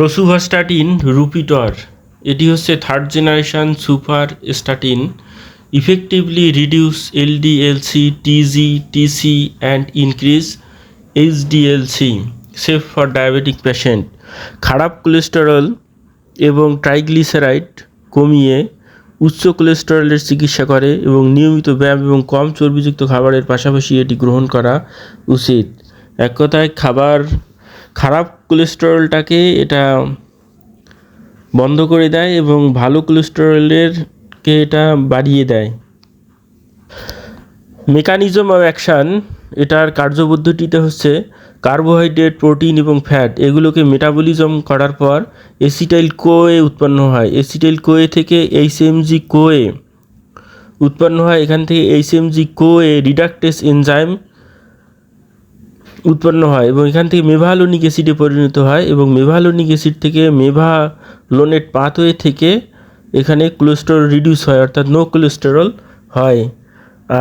Rosuvastatin রুপিটর, এটি হচ্ছে third generation super statin effectively reduce LDLC TG TC and increase HDLC safe for diabetic patient খারাপ cholesterol এবং triglyceride কমিয়ে উচ্চ কোলেস্টেরলের চিকিৎসা করে এবং নিয়মিত ব্যায়াম এবং কম চর্বিযুক্ত খাবারের পাশাপাশি এটি গ্রহণ করা উচিত। এক কথায় খাবার খারাপ কোলেস্টেরলটাকে এটা বন্ধ করে দেয় এবং ভালো কোলেস্টেরলেরকে এটা বাড়িয়ে দেয়। মেকানিজম অফ অ্যাকশান এটার কার্যপদ্ধতিতে হচ্ছে কার্বোহাইড্রেট প্রোটিন এবং ফ্যাট এগুলোকে মেটাবলিজম করার পর এসিটাইল কোয়ে উৎপন্ন হয়। এসিটাইল কোয়ে থেকে এইচএমজি কোয়ে উৎপন্ন হয়। এখান থেকে এইচএমজি কোয়ে রিডাক্টেস এনজাইম উৎপন্ন হয় এবং এখান থেকে মেভালোনিক অ্যাসিডে পরিণত হয় এবং মেভালোনিক অ্যাসিড থেকে মেভালোনেট পাথওয়ে থেকে এখানে কোলেস্টেরল রিডিউস হয়, অর্থাৎ নো কোলেস্টেরল হয়।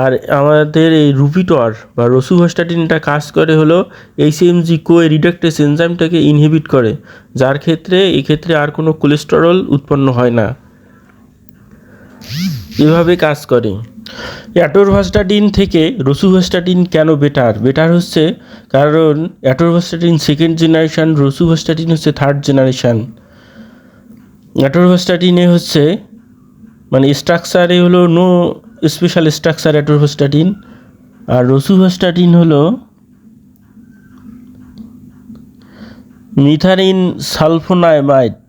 আর আমাদের এই রুপিটর বা রসুভাস্টাটিনটা কাজ করে হলো এইচএমজি কোয়ে রিডাক্টেস এনজাইমটাকে ইনহিবিট করে, যার ক্ষেত্রে, এক্ষেত্রে আর কোনো কোলেস্টেরল উৎপন্ন হয় না। এভাবে কাজ করে। অ্যাটোরভাস্টাটিন থেকে রসুভাস্টাটিন কেন বেটার? বেটার হচ্ছে কারণ অ্যাটোরভাস্টাটিন সেকেন্ড জেনারেশান রসুভাস্টাটিন হচ্ছে থার্ড জেনারেশান অ্যাটোরভাস্টাটিনে হচ্ছে মানে স্ট্রাকচারে হলো নো স্পেশাল স্ট্রাকচার অ্যাটোরভাস্টাটিন আর রসুভাস্টাটিন হলো মিথারিন সালফোনাইমাইড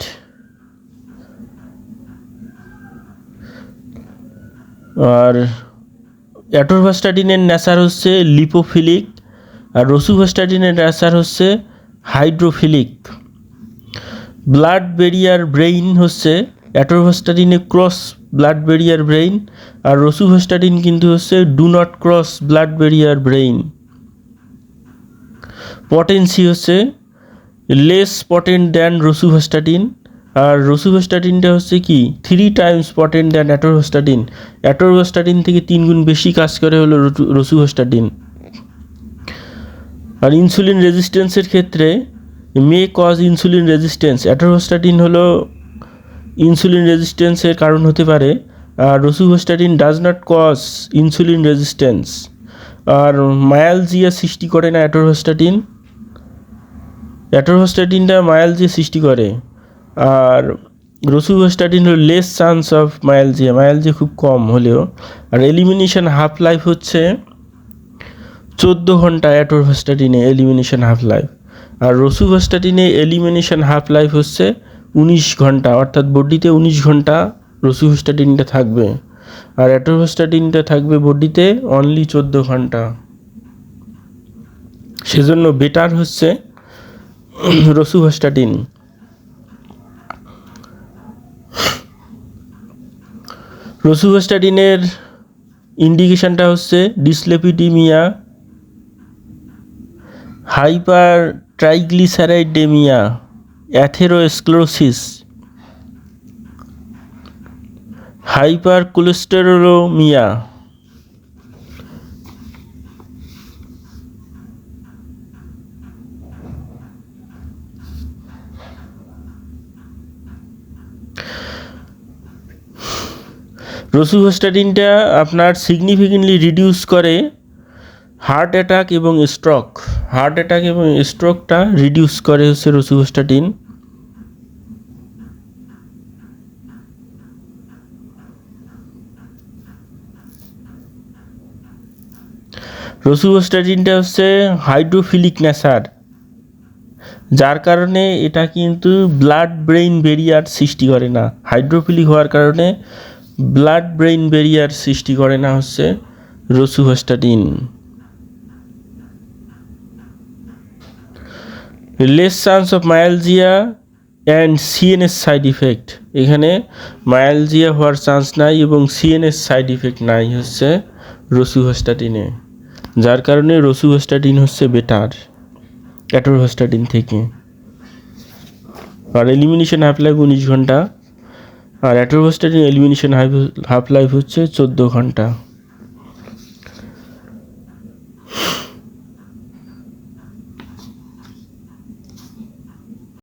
আর অ্যাটোরভাস্টাটিনের নেচার হচ্ছে লিপোফিলিক আর রসুভাস্টাটিনের নেচার হচ্ছে হাইড্রোফিলিক। ব্লাড বেরিয়ার ব্রেইন হচ্ছে অ্যাটোরভাস্টাটিনে ক্রস ব্লাড বেরিয়ার ব্রেইন আর রসুভাস্টাটিন কিন্তু হচ্ছে do not cross blood barrier brain. Potency হচ্ছে লেস পটেন্ট দ্যান রসুভাস্টাটিন আর রসুভাস্টাটিনটা হচ্ছে কি three times potent than atorvastatin atorvastatin থেকে তিন গুণ বেশি কাজ করে হলো রসুভাস্টাটিন আর ইনসুলিন রেজিস্ট্যান্সের ক্ষেত্রে may cause insulin resistance atorvastatin হলো ইনসুলিন রেজিস্ট্যান্সের কারণ হতে পারে, আর rosuvastatin does not cause insulin resistance R myalgia সৃষ্টি করে না অ্যাটোরভাস্টাটিন অ্যাটোরভাস্টাটিনটা মায়ালজিয়া সৃষ্টি করে। আর রসুভাস্টাটিন হল less chance of myalgia myalgia খুব কম হলেও। আর এলিমিনেশন হাফ লাইফ হচ্ছে চোদ্দ ঘণ্টা অ্যাটোরভাস্টাটিনে এলিমিনেশন হাফ লাইফ আর রসুভাস্টাটিনে এলিমিনেশন হাফ লাইফ হচ্ছে উনিশ ঘণ্টা। অর্থাৎ বডিতে উনিশ ঘণ্টা রসুভাস্টাটিনটা থাকবে। আর অ্যাটোভাস্টাটিনটা থাকবে বডিতে অনলি চোদ্দ ঘণ্টা। সেজন্য বেটার হচ্ছে রসুভাস্টাটিন রসুভাস্টাটিনের ইন্ডিকেশনটা হচ্ছে ডিসলেপিডিমিয়া হাইপার ট্রাইগ্লিসারাইডেমিয়া অ্যাথেরোস্ক্লোসিস হাইপার কোলেস্টেরোমিয়া রসুভাস্টাটিনটা আপনার সিগনিফিকেন্টলি রিডিউস করে হার্ট অ্যাটাক এবং স্ট্রোক হার্ট অ্যাটাক এবং স্ট্রোকটা রিডিউস করে হচ্ছে রসুভাস্টাটিন রসুভাস্টাটিনটা হচ্ছে হাইড্রোফিলিক নেচার যার কারণে এটা কিন্তু ব্লাড ব্রেইন বেরিয়ার সৃষ্টি করে না। হাইড্রোফিলিক হওয়ার কারণে ব্লাড ব্রেইন ব্যারিয়ার সৃষ্টি করে না হচ্ছে rosuvastatin less chance of myalgia and CNS side effect এখানে মায়ালজিয়া হওয়ার চান্স নাই এবং সিএনএস সাইড ইফেক্ট নাই হচ্ছে রসুভাস্টাটিনে যার কারণে রসুভাস্টাটিন হচ্ছে বেটার অ্যাটোরভাস্টাটিন থেকে। আর এলিমিনেশন লাইফ উনিশ ঘণ্টা। আর অ্যাট্রোভোস্টেটের এলিমিনেশন হাফ লাইফ হচ্ছে চোদ্দ ঘণ্টা।